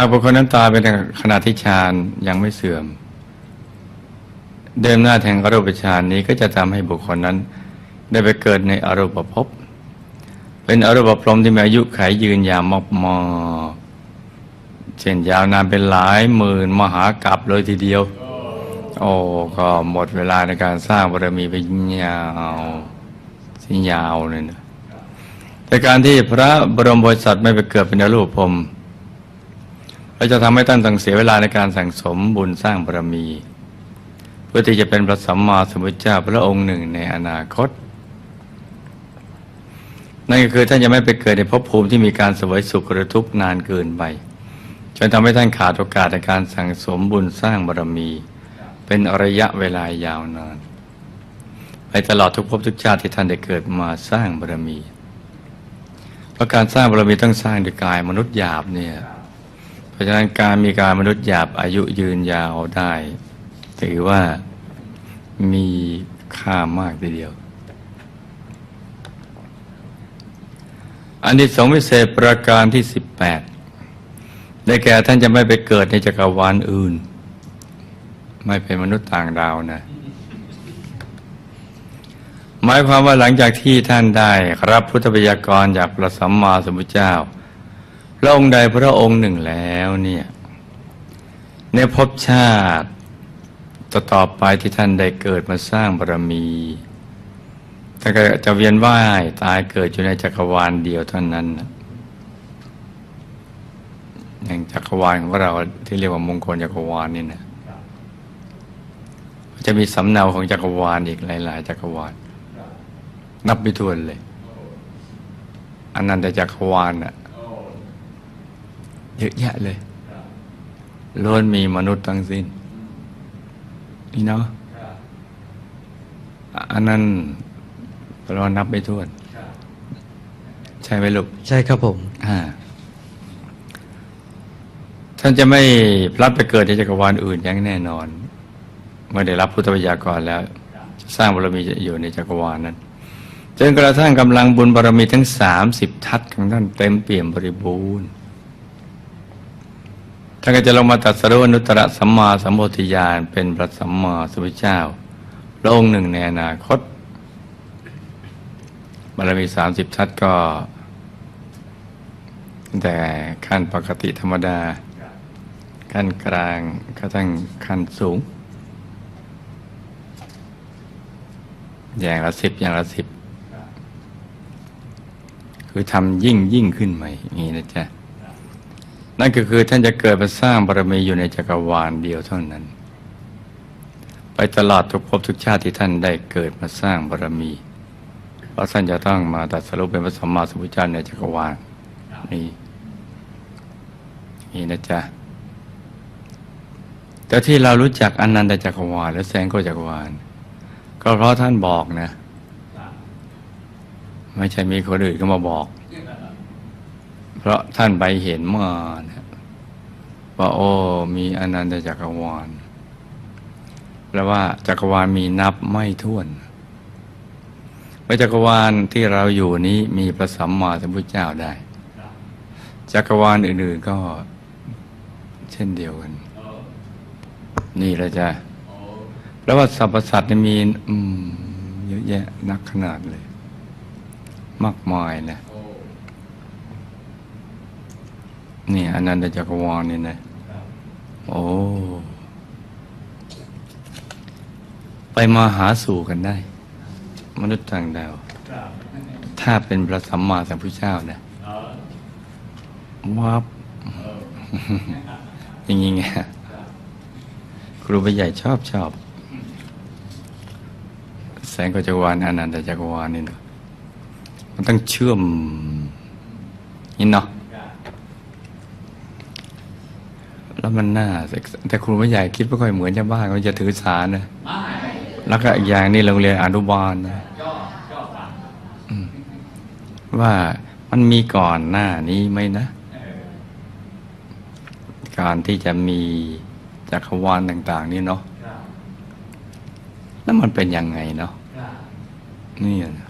หากบุคคลนั้นตายเป็นขณะที่ฌานยังไม่เสื่อม เดิมหน้าแห่งอรูปฌานนี้ก็จะทำให้บุคคลนั้น ได้ไปเกิดในอรูปภพเป็นอรูปพรหมที่มีอายุขยยืนยาวมากมากๆเช่นยาวนานเป็นหลายหมื่นมหากรัปเลยทีเดียว โอ้ก็หมดเวลาในการสร้างบารมีไปยาวสิยาวเลยนะแต่การที่พระบรมโพธิสัตว์ไม่ไปเกิดเป็นอรูปพรหม เราจะทำให้ท่านต้องเสียเวลาในการสั่งสมบุญสร้างบารมี เพื่อที่จะเป็นพระสัมมาสัมพุทธเจ้าพระองค์หนึ่งในอนาคต นั่นก็คือท่านจะไม่ไปเกิดในภพภูมิที่มีการเสวยสุขหรือทุกข์นานเกินไปจนทำให้ท่านขาดโอกาสในการสั่งสมบุญสร้างบารมี เป็นระยะเวลายาวนานไปตลอดทุกภพทุกชาติที่ท่านได้เกิดมาสร้างบารมี เพราะการสร้างบารมีต้องสร้างด้วยกายมนุษย์หยาบเนี่ย ราะฉะนั้นการมีกายมนุษย์หยาบอายุยืนยาวได้ ถือว่ามีค่ามากทีเดียว อันที่สองวิเศษประการที่สิบแปดได้แก่ท่านจะไม่ไปเกิดในจักรวาลอื่น ไม่เป็นมนุษย์ต่างดาวนะหมายความว่าหลังจากที่ท่านได้รับพุทธบัญญักรจากพระสัมมาสัมพุทธเจ้า พระองค์ใดพระองค์หนึ่งแล้วเนี่ยในภพชาติต่อต่อไปที่ท่านได้เกิดมาสร้างบารมีท่านก็จะเวียนว่ายตายเกิดอยู่ในจักรวาลเดียวเท่านั้นอย่างจักรวาลของเราที่เรียกว่ามงคลจักรวาลนี่นะจะมีสำเนาของจักรวาลอีกหลาย ๆ จักรวาล นับไม่ถ้วนเลยอันนั้นแต่จักรวาลน่ะ เยอะแยะเลยล้วนมีมนุษย์ทั้งสิ้น นี่เนาะอันนั้นเรานับไม่ถ้วน ใช่ไหมลูก ใช่ครับผม อ่า ท่านจะไม่พลัดไปเกิดในจักรวาลอื่นอย่างแน่นอน เมื่อได้รับพุทธวิยากรแล้วจะสร้างบารมีจะอยู่ในจักรวาลนั้นจนกระทั่งกำลังบุญบารมีทั้งสามสิบทัศของท่านเต็มเปี่ยมบริบูรณ์ ท่านก็จะลงมาตัดสรุอนุตตรสัมมาสัมโพธิญาณเป็นพระสัมมาสัมพุทธเจ้าพระองค์หนึ่งในอนาคตบารมีสามสิบทัศก็แต่ขั้นปกติธรรมดา ขั้นกลางกระทั่งขั้นสูง อย่างละสิบอย่างละสิบ คือทำยิ่งยิ่งขึ้นใหม่อย่างนี้นะจ๊ะ นั่นก็คือท่านจะเกิดมาสร้างบารมีอยู่ในจักรวาลเดียวเท่านั้น ไปตลอดทุกภพทุกชาติที่ท่านได้เกิดมาสร้างบารมีเพราะท่านจะต้องมาตัดสรุปเป็นพระสัมมาสัมพุทธเจ้าในจักรวาลนี่นี่นะจ๊ะแต่ที่เรารู้จักอนันตจักรวาลและแสงโกจักรวาล ก็เพราะท่านบอกนะ ไม่ใช่มีคนอื่นก็มาบอก เพราะท่านไปเห็นมานะว่าโอ้มีอนันตจักรวาลแปลว่าจักรวาลมีนับไม่ถ้วนในจักรวาลที่เราอยู่นี้มีพระสัมมาสัมพุทธเจ้าได้ จักรวาลอื่น ๆก็เช่นเดียวกัน นี่แหละจ้ะแปลว่าสรรพสัตว์มีอืมเยอะแยะนักขนาดเลย มากมายนะ นี่อนันตจักรวาลนี่นะโอ้ไปมาหาสู่กันได้ มนุษย์ต่างดาว ถ้าเป็นพระสัมมาสัมพุทธเจ้านะวับอย่างงี้ไงครูใหญ่ชอบชอบ แสงก็จักรวาลอนันตจักรวาลนี่นะมันต้องเชื่อมนี่เนาะ แล้วมันน่าเซ็กซ์แต่ครูไม่ใหญ่คิดไม่ค่อยเหมือนชาวบ้านเขาจะถือสานะแล้วก็อีกอย่างนี่โรงเรียนอนุบาลนะอืมว่ามันมีก่อนหน้านี้ไหมนะ การที่จะมีจักรวาลต่าง ๆ นี่เนาะแล้วมันเป็นยังไงเนาะนี่นะ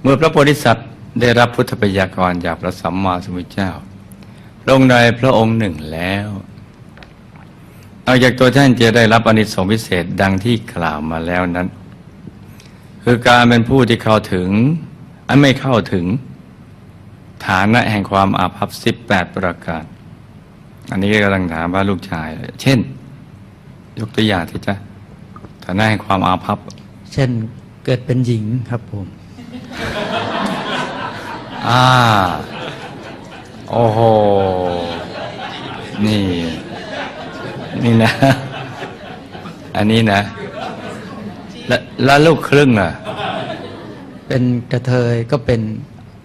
เมื่อพระโพธิสัตว์ได้รับพุทธปยากรจากพระสัมมาสัมพุทธเจ้าพ ลงในพระองค์หนึ่งแล้วนอกจากตัวท่านจะได้รับอานิสงส์พิเศษดังที่กล่าวมาแล้วนั้น คือการเป็นผู้ที่เข้าถึง อันไม่เข้าถึง ฐานะแห่งความอาภัพสิบแปดประการ อันนี้กำลังถามว่าลูกชาย เช่น ยกตัวอย่างที่จะฐานะแห่งความอาภัพ เช่นเกิดเป็นหญิงครับผม อ่า โอ้โห นี่ นี่นะ อันนี้นะ แล้วแล้วลูกครึ่งอะ เป็นกระเทยก็เป็น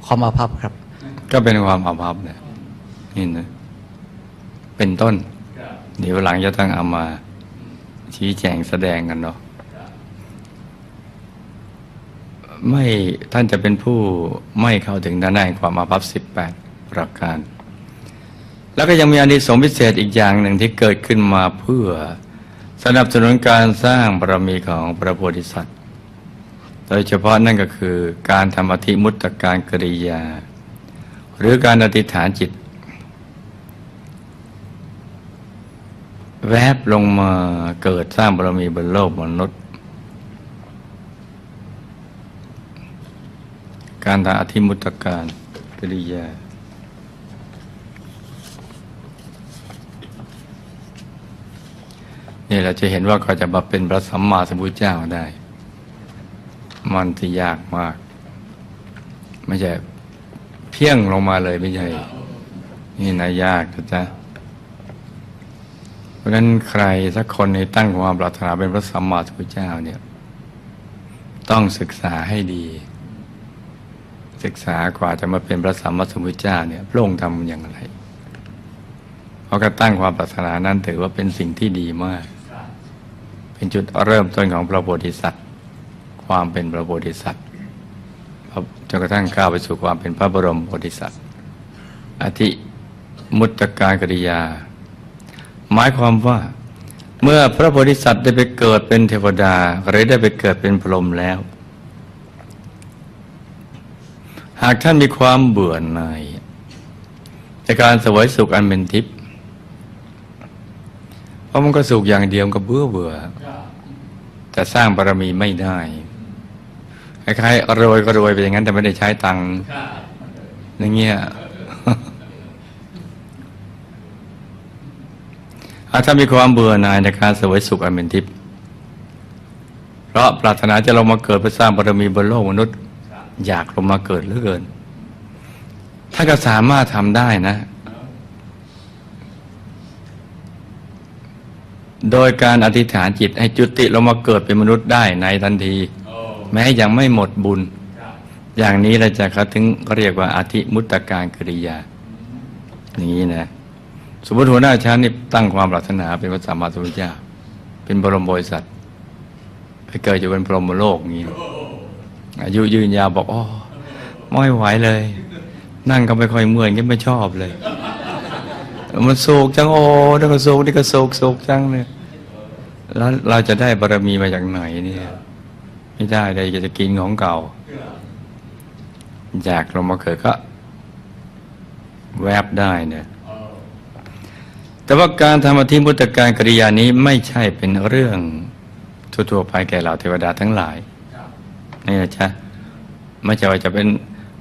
ความอาภัพครับ ก็เป็นความอาภัพเนี่ยนี่นะ เป็นต้น เดี๋ยวหลังจะต้องเอามา ชี้แจงแสดงกันเนาะไม่ท่านจะเป็นผู้ไม่เข้าถึงด้านหน้าแห่งความอาภัพสิบแปด ประการ แล้วก็ยังมีอานิสงส์พิเศษอีกอย่างหนึ่งที่เกิดขึ้นมาเพื่อสนับสนุนการสร้างบารมีของพระโพธิสัตว์ โดยเฉพาะนั่นก็คือการทำอธิมุตตการกริยา หรือการอธิษฐานจิต แวบลงมาเกิดสร้างบารมีบนโลกมนุษย์ การทำอธิมุตตการกริยา นี่เราจะเห็นว่าก็จะมาเป็นพระสัมมาสัมพุทธเจ้าได้ มันที่ยากมาก ไม่ใช่เพี้ยงลงมาเลยไม่ใช่นี่นะยากนะจ๊ะเพราะฉะนั้นใครสักคนในตั้งความปรารถนาเป็นพระสัมมาสัมพุทธเจ้าเนี่ย ต้องศึกษาให้ดี ศึกษากว่าจะมาเป็นพระสัมมาสัมพุทธเจ้าเนี่ยพระองค์ทำอย่างไรเพราะการตั้งความปรารถนานั้นถือว่าเป็นสิ่งที่ดีมาก เป็นจุดเริ่มต้นของพระโพธิสัตว์ ความเป็นพระโพธิสัตว์จนกระทั่งก้าวไปสู่ความเป็นพระบรมโพธิสัตว์ อธิมุตตการกริยา หมายความว่าเมื่อพระโพธิสัตว์ได้ไปเกิดเป็นเทวดาหรือได้ไปเกิดเป็นพรหมแล้ว หากท่านมีความเบื่อหน่ายในการเสวยสุขอันเป็นทิพย์ ราะมันก็สุขอย่างเดียวมันก็เบื่อเบื่อแต่สร้างบารมีไม่ได้คล้ายๆรวยก็รวยไปอย่างนั้น แต่ไม่ได้ใช้ตังค์อย่างเงี้ยถ้ามีความเบื่อหน่ายในการเสวยสุขอันเป็นทิพย์เพราะปรารถนาจะลงมาเกิดเพื่อสร้างบารมีบนโลกมนุษย์ อยากลงมาเกิดเหลือเกิน ถ้าก็สามารถทำได้นะ โดยการอธิษฐานจิตให้จุติลงมาเกิดเป็นมนุษย์ได้ในทันที แม้ยังไม่หมดบุญ อย่างนี้เราจะเขาถึงเขาเรียกว่าอธิมุตตการกริยา อย่างนี้นะ สมมติหัวหน้าชั้นนี่ตั้งความปรารถนาเป็นพระสัมมาสัมพุทธเจ้า เป็นบรมโพธิสัตว์ไปเกิดจะเป็นพรหมโลกอย่างนี้ อายุยืนยาวบอกอ๋อไม่ไหวเลย นั่งก็ไม่ค่อยเมื่อยก็ไม่ชอบเลย มันโศกจังโอ้นี่ก็โศกนี่ก็โศกโศกจังเลยแล้วเราจะได้บารมีมาจากไหนเนี่ย ไม่ได้เลยจะกินของเก่า อยากลงมาเกิดก็ แวบได้เนี่ยแต่ว่าการทำอธิมุตตการกริยานี้ไม่ใช่เป็นเรื่องทั่วๆไปแก่เหล่าเทวดาทั้งหลายนี่นะจ๊ะไม่ใช่ว่าจะเป็น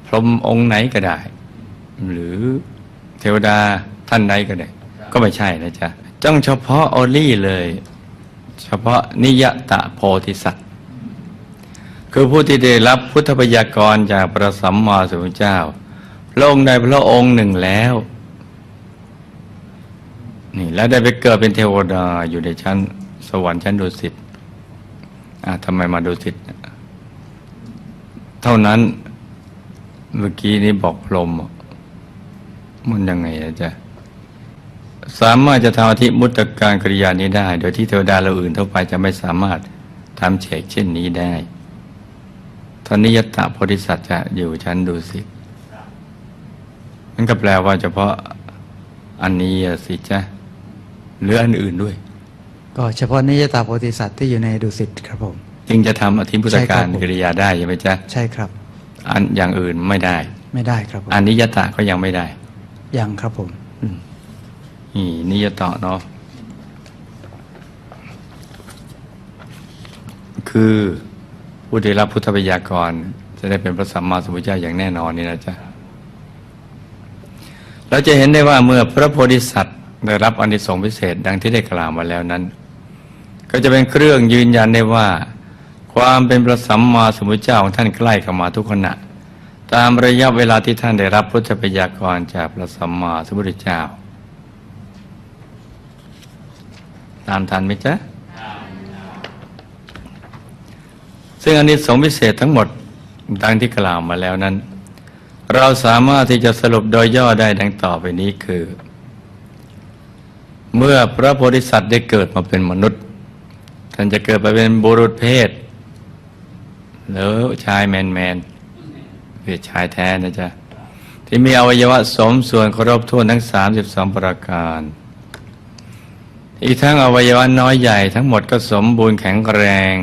พรหมองค์ไหนก็ได้ หรือเทวดา ท่านใดก็ได้ ก็ไม่ใช่นะจ๊ะจ้องเฉพาะออลี่เลย เฉพาะนิยตะโพธิสัตว์คือผู้ที่ได้รับพุทธพยากรจากพระสัมมาสัมพุทธเจ้าพระองค์ใดพระองค์หนึ่งแล้วนี่แล้วได้ไปเกิดเป็นเทวดาอยู่ในชั้น สวรรค์ชั้นดุสิตอะทำไมมาดุสิตเท่านั้นเมื่อกี้นี้บอกพรมมันยังไงอะจ๊ะ สามารถจะทำอธิมุตตการกริยานี้ได้ โดยที่เทวดาเราอื่นทั่วไปจะไม่สามารถทำเฉกเช่นนี้ได้ทานิยตะโพธิสัตว์จะอยู่ชั้นดุสิตนั่นก็แปลว่าเฉพาะอันนี้อะสิจ๊ะหรืออันอื่นด้วย ก็เฉพาะนิยตาโพธิสัตว์ที่อยู่ในดุสิตครับผม จึงจะทำอธิมุตตใช่ครักาบรผมกริยาได้ใช่ไหมจ๊ะใช่ครับ อันอย่างอื่นไม่ได้ ไม่ได้ครับผมอันนิยตะก็ยังไม่ได้ ยังครับผม อืม นี่นิยตะเนาะคือผู้ได้รับพุทธบัญญากรจะได้เป็นพระสัมมาสัมพุทธเจ้าอย่างแน่นอนนี่นะจ๊ะเราจะเห็นได้ว่าเมื่อพระโพธิสัตว์ได้รับอนิสงส์พิเศษดังที่ได้กล่าวมาแล้วนั้น ก็จะเป็นเครื่องยืนยันได้ว่า ความเป็นพระสัมมาสัมพุทธเจ้าของท่านใกล้เข้ามาทุกขณะ ตามระยะเวลาที่ท่านได้รับพุทธปัญญากรจากพระสัมมาสัมพุทธเจ้า ตามทันไหมจ๊ะซึ่งอนิสงส์พิเศษทั้งหมดดังที่กล่าวมาแล้วนั้น เราสามารถที่จะสรุปโดยย่อได้ดังต่อไปนี้คือ เมื่อพระโพธิสัตว์ได้เกิดมาเป็นมนุษย์ ท่านจะเกิดไปเป็นบุรุษเพศหรือชายแมนแมนเพศชายแท้นะจ๊ะที่มีอวัยวะสมส่วนครบถ้วนทั้ง 32 ประการ อีกทั้งอวัยวะน้อยใหญ่ทั้งหมดก็สมบูรณ์แข็งแรง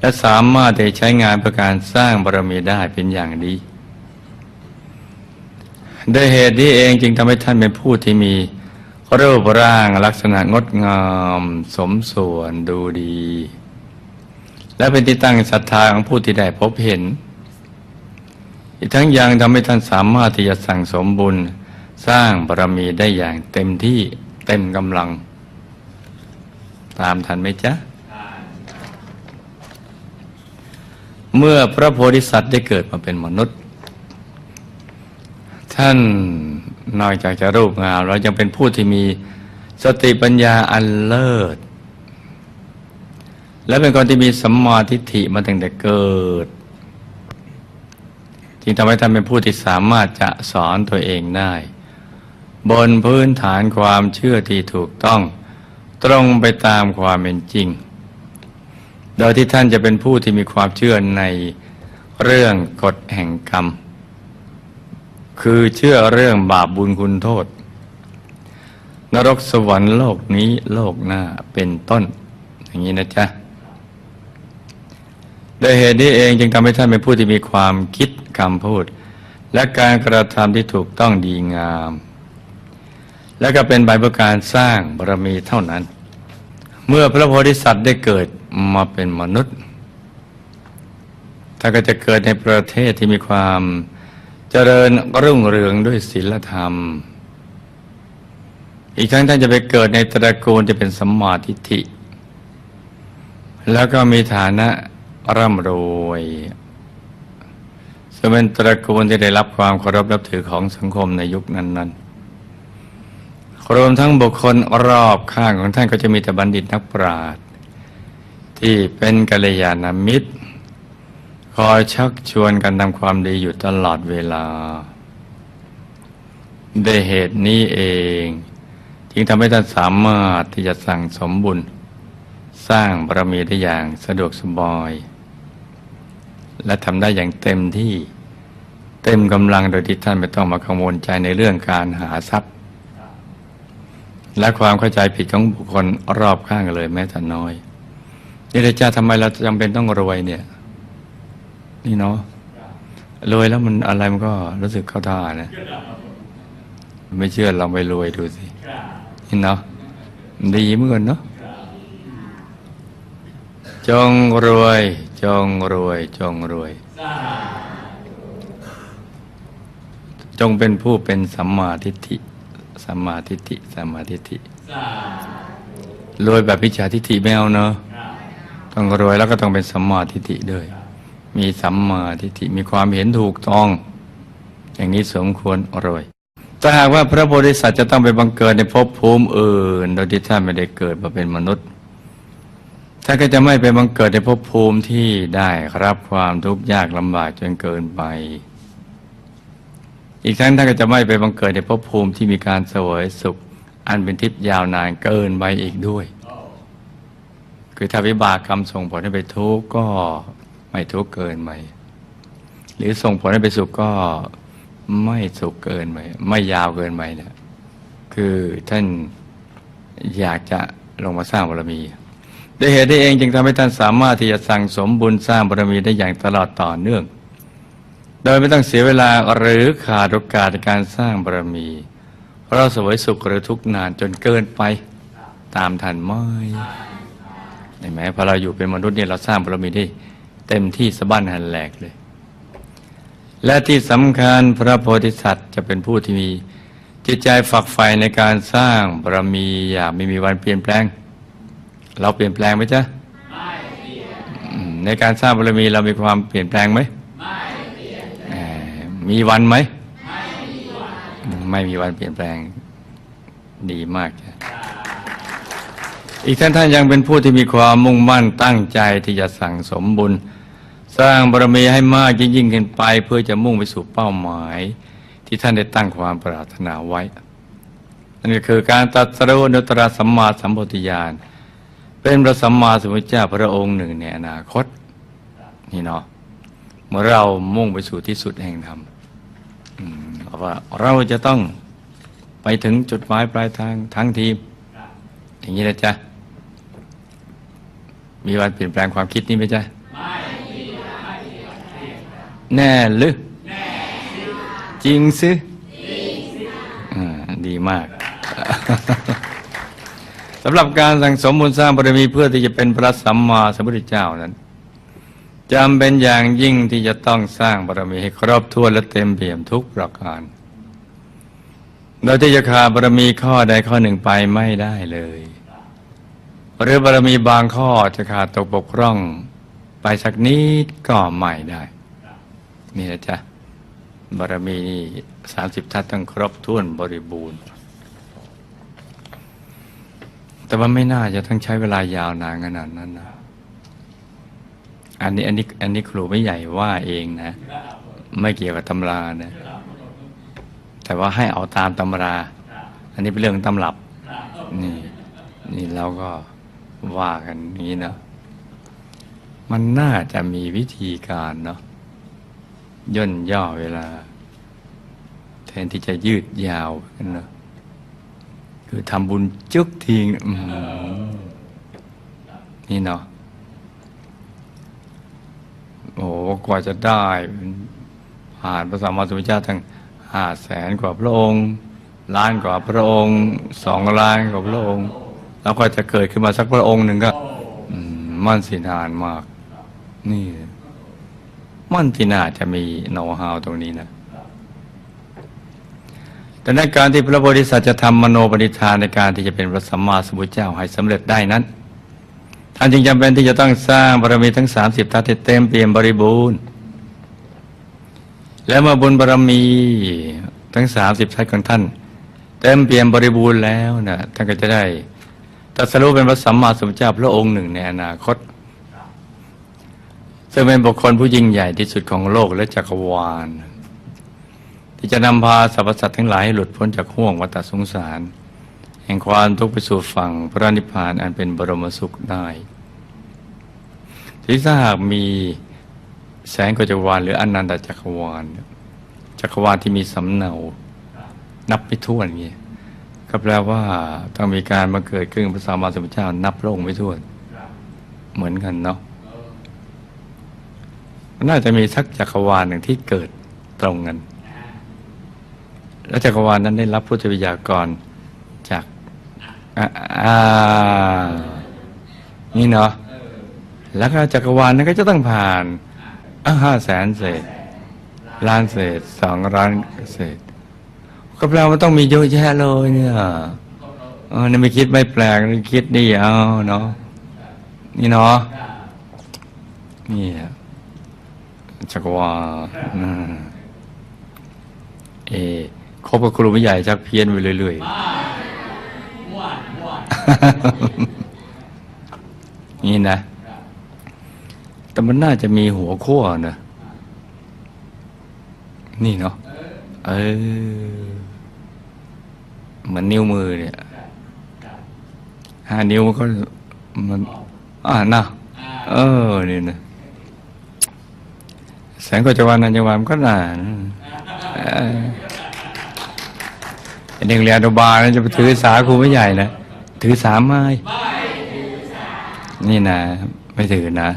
และสามารถได้ใช้งานประการสร้างบารมีได้เป็นอย่างดีด้วยเหตุนี้เองจึงทำให้ท่านเป็นผู้ที่มีรูปร่างลักษณะงดงามสมส่วนดูดี และเป็นที่ตั้งศรัทธาของผู้ที่ได้พบเห็น อีกทั้งยังทำให้ท่านสามารถที่จะสั่งสมบุญ สร้างบารมีได้อย่างเต็มที่เต็มกำลัง ตามทันไหมจ๊ะ เมื่อพระโพธิสัตว์ได้เกิดมาเป็นมนุษย์ ท่านนอกจากจะรูปงามแล้วยังเป็นผู้ที่มีสติปัญญาอันเลิศ และเป็นคนที่มีสัมมาทิฏฐิมาตั้งแต่เกิด จึงทำให้ท่านเป็นผู้ที่สามารถจะสอนตัวเองได้ บนพื้นฐานความเชื่อที่ถูกต้อง ตรงไปตามความเป็นจริง โดยที่ท่านจะเป็นผู้ที่มีความเชื่อในเรื่องกฎแห่งกรรม คือเชื่อเรื่องบาปบุญคุณโทษ นรกสวรรค์โลกนี้โลกหน้าเป็นต้น อย่างนี้นะจ๊ะโดยเหตุนี้เองจึงทำให้ท่านเป็นผู้ที่มีความคิดคำพูด และการกระทำที่ถูกต้องดีงาม และก็เป็นใบประการสร้างบารมีเท่านั้น เมื่อพระโพธิสัตว์ได้เกิดมาเป็นมนุษย์ท่านก็จะเกิดในประเทศที่มีความเจริญรุ่งเรืองด้วยศีลธรรม อีกทั้งท่านจะไปเกิดในตระกูลจะเป็นสัมมาทิฏฐิ แล้วก็มีฐานะร่ำรวยซึ่งเป็นตระกูลที่ได้รับความเคารพนับถือของสังคมในยุคนั้นๆ รวมทั้งบุคคลรอบข้างของท่านก็จะมีแต่บัณฑิตนักปราชญ์ที่เป็นกัลยาณมิตร คอยชักชวนกันทำความดีอยู่ตลอดเวลาด้วยเหตุนี้เอง จึงทำให้ท่านสามารถที่จะสั่งสมบุญ สร้างบารมีได้อย่างสะดวกสบาย และทำได้อย่างเต็มที่เต็มกำลังโดยที่ท่านไม่ต้องมากังวลใจในเรื่องการหาทรัพย์ และความเข้าใจผิดของบุคคลรอบข้างเลย แม้แต่น้อย นี่เลยจ้าทำไมเราจำเป็นต้องรวยเนี่ย นี่เนาะรวยแล้วมันอะไรมันก็รู้สึกเข้าท่านะ ไม่เชื่อลองไปรวยดูสินี่เนาะดีเหมือนกันเนาะจงรวย จงรวย จงรวย จงเป็นผู้เป็นสัมมาทิฏฐิ สัมมาทิฏฐิสัมมาทิฏฐิรวยแบบพิจาทิฏฐิไม่เอาเนาะต้องรวยแล้วก็ต้องเป็นสัมมาทิฏฐิด้วย มีสัมมาทิฏฐิมีความเห็นถูกต้อง อย่างนี้สมควรรวยถ้าหากว่าพระโพธิสัตว์จะต้องไปบังเกิดในภพภูมิอื่น โดยที่ท่านไม่ได้เกิดมาเป็นมนุษย์ท่านก็จะไม่ไปบังเกิดในภพภูมิที่ได้รับความทุกข์ยากลำบากจนเกินไป อีกทั้งท่านก็จะไม่ไปบังเกิดในภพภูมิที่มีการเสวยสุข อันเป็นทิพย์ยาวนานเกินไปอีกด้วย คือถ้าวิบากกรรมส่งผลให้ไปทุกข์ก็ไม่ทุกข์เกินไปหรือส่งผลให้ไปสุขก็ไม่สุขเกินไปไม่ยาวเกินไปนะคือท่านอยากจะลงมาสร้างบารมีด้วยเหตุนี้เองจึงทำให้ท่านสามารถที่จะสั่งสมบุญสร้างบารมีได้อย่างตลอดต่อเนื่อง โดยไม่ต้องเสียเวลาหรือขาดโอกาสในการสร้างบารมี เพราะสวยสุขหรือทุกข์นานจนเกินไปตามทันไมเห็นไหมพอเราอยู่เป็นมนุษย์เนี่ยเราสร้างบารมีได้เต็มที่สะบั้นหันแหลกเลย และที่สำคัญพระโพธิสัตว์จะเป็นผู้ที่มีจิตใจฝักใฝ่ในการสร้างบารมีอย่างไม่มีวันเปลี่ยนแปลง เราเปลี่ยนแปลงไหมจ๊ะในการสร้างบารมีเรามีความเปลี่ยนแปลงไหม มีวันไหม ไม่มีวันเปลี่ยนแปลงดีมาก อีกท่านท่านยังเป็นผู้ที่มีความมุ่งมั่นตั้งใจที่จะสั่งสมบุญ สร้างบารมีให้มากยิ่งยิ่งขึ้นไป เพื่อจะมุ่งไปสู่เป้าหมาย ที่ท่านได้ตั้งความปรารถนาไว้ นั่นก็คือการตัดสรุนุตตรสัมมาสัมโพธิญาณ เป็นพระสัมมาสัมพุทธเจ้าพระองค์หนึ่งในอนาคต นี่เนาะเมื่อเรามุ่งไปสู่ที่สุดแห่งธรรมอืม ว่าเราจะต้องไปถึงจุดหมายปลายทางทั้งทีม อย่างนี้นะจ๊ะ มีวันเปลี่ยนแปลงความคิดนี้ไหมจ๊ะ แน่หรือจริงซิอ่าดีมากสำหรับการสั่งสมบุญสร้างบารมีเพื่อที่จะเป็นพระสัมมาสัมพุทธเจ้านั้น จำเป็นอย่างยิ่งที่จะต้องสร้างบารมีให้ครอบถ้วนและเต็มเปี่ยมทุกประการ เราที่จะขาดบารมีข้อใดข้อหนึ่งไปไม่ได้เลย หรือบารมีบางข้อจะขาดตกบกพร่อง ไปสักนิดก็ไม่ได้ นี่นะจ๊ะบารมีสามสิบทัศน์ต้องครบถ้วนบริบูรณ์ แต่ว่าไม่น่าจะต้องใช้เวลายาวนานขนาดนั้นนะ อันนี้อันนี้อันนี้ครูไม่ใหญ่ว่าเองนะ ไม่เกี่ยวกับตำรานะ แต่ว่าให้เอาตามตำรา อันนี้เป็นเรื่องตำรับ นี่นี่เราก็ว่ากันอย่างนี้เนาะมันน่าจะมีวิธีการเนาะย่นย่อเวลา แทนที่จะยืดยาวกันเนาะคือทำบุญจุกทีงอื้อหือนี่เนาะ โอ้โหกว่าจะได้ผ่านพระสัมมาสัมพุทธเจ้าทั้งห้าแสนกว่าพระองค์ล้านกว่าพระองค์สองล้านกว่าพระองค์ แล้วก็จะเกิดขึ้นมาสักพระองค์หนึ่งก็มั่นสินานมาก นี่ มั่นที่น่าจะมีโน้ตฮาวตรงนี้นะแต่ในการที่พระโพธิสัตว์จะทำมโนปณิธานในการที่จะเป็นพระสัมมาสัมพุทธเจ้าให้สำเร็จได้นั้น ท่านจึงจำเป็นที่จะต้องสร้างบารมีทั้ง30ทัศน์ให้เต็มเปี่ยมบริบูรณ์ และเมื่อบุญบารมีทั้ง30ทัศน์ของท่าน เต็มเปี่ยมบริบูรณ์แล้วนะท่านก็จะได้ตรัสรู้เป็นพระสัมมาสัมพุทธเจ้าพระองค์หนึ่งในอนาคต ซึ่งเป็นบุคคลผู้ยิ่งใหญ่ที่สุดของโลกและจักรวาล ที่จะนำพาสรรพสัตว์ทั้งหลายให้หลุดพ้นจากห่วงวัฏสงสาร แห่งความทุกข์ไปสู่ฝั่งพระนิพพานอันเป็นบรมสุขได้ที่ถ้าหากมีแสงกจักรวาลหรืออนันตจักรวาลจักรวาลที่มีสำเนา นับไม่ถ้วนเงี้ยก็แปลว่าต้องมีการมาเกิดขึ้นพระสัมมาสัมพุทธเจ้านับพระองค์ไม่ถ้วนเหมือนกันเนาะน่าจะมีสักจักรวาลหนึ่งที่เกิดตรงกัน แล้วจักรวาลนั้นได้รับพุทธวิทยากร อ่าอ่านี่เนาะแล้วก็จักรวาลนั้นก็จะต้องผ่านห้าแสนเศษ ล้านเศษสองล้านเศษ ก็แปลว่าต้องมีเยอะแยะเลยเนี่ยเออนี่ไม่คิดไม่แปลกนี่คิดดีเอาเนาะนี่เนาะนี่อะจักรวาลอืมเอคบกับครูไม่ใหญ่ชักเพี้ยนไปเรื่อยๆ นี่นะ แต่มันน่าจะมีหัวขั้วนะนี่เนาะเออเหมือนนิ้วมือเนี่ยห้านิ้วมันก็มันอ่านะเออนี่นะแสงกจวันนันจวันมันก็นาเออไอเด็กเรียนอนุบาลนะจะไปถือสาครูไม่ใหญ่นะ ถือสามไม้นี่นะไม่ถือนะ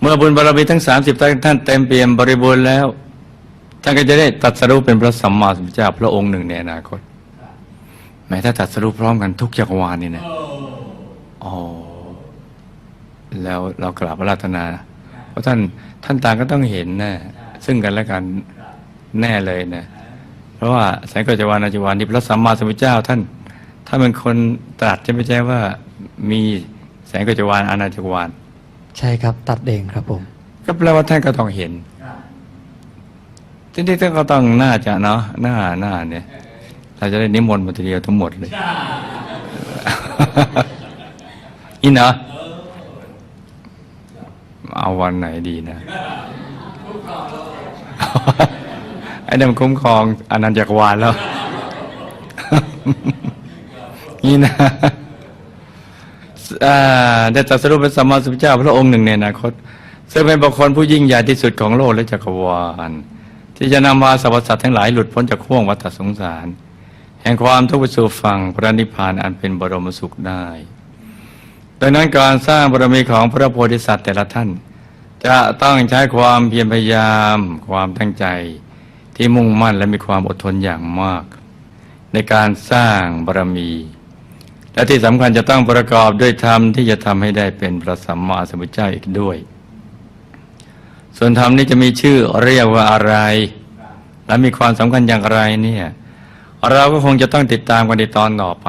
เมื่อบุญบารมีทั้งสามสิบท่านเต็มเปี่ยมบริบูรณ์แล้ว ท่านก็จะได้ตรัสรู้เป็นพระสัมมาสัมพุทธเจ้าพระองค์หนึ่งในอนาคตแม้ถ้าตรัสรู้พร้อมกันทุกจักรวาลนี่นะอ๋อแล้วเรากราบพระราตนา เพราะท่านท่านต่างก็ต้องเห็นนะซึ่งกันและกันแน่เลยนะ เพราะว่าแสงกัจจวานาจวานที่พระสัมมาสัมพุทธเจ้าท่าน ท่านเป็นคนตรัสใช่ไหมใช่ว่ามีแสงกัจจวานอาณาจักรวาลใช่ครับ ตัดเองครับผม ก็แปลว่าท่านก็ต้องเห็นทีนี้ท่านก็ต้องน่าจะเนาะหน้าหน้าเนี่ย เราจะได้นิมนต์มาทีเดียวทั้งหมดเลยอินเนาะเอาวันไหนดีนะไอ้นั่นมันคุ้มครองอนันต์จักรวาลแล้ว นี่นะได้ตรัสรู้เป็นสัมมาสัมพุทธเจ้า พระองค์หนึ่งในอนาคต ซึ่งเป็นบุคคลผู้ยิ่งใหญ่ที่สุดของโลกและจักรวาล ที่จะนำมาสรรพสัตว์ทั้งหลายหลุดพ้นจากห่วงวัฏสงสาร แห่งความทุกข์ไปสู่ฝั่งพระนิพพานอันเป็นบรมสุขได้ ดังนั้นการสร้างบารมีของพระโพธิสัตว์แต่ละท่าน จะต้องใช้ความเพียรพยายาม ความตั้งใจที่มุ่งมั่นและมีความอดทนอย่างมาก ในการสร้างบารมี และที่สำคัญจะต้องประกอบด้วยธรรมที่จะทำให้ได้เป็นพระสัมมาสัมพุทธเจ้าอีกด้วย ส่วนธรรมนี้จะมีชื่อเรียกว่าอะไร และมีความสำคัญอย่างไรเนี่ยเราก็คงจะต้องติดตามกันในตอนต่อไป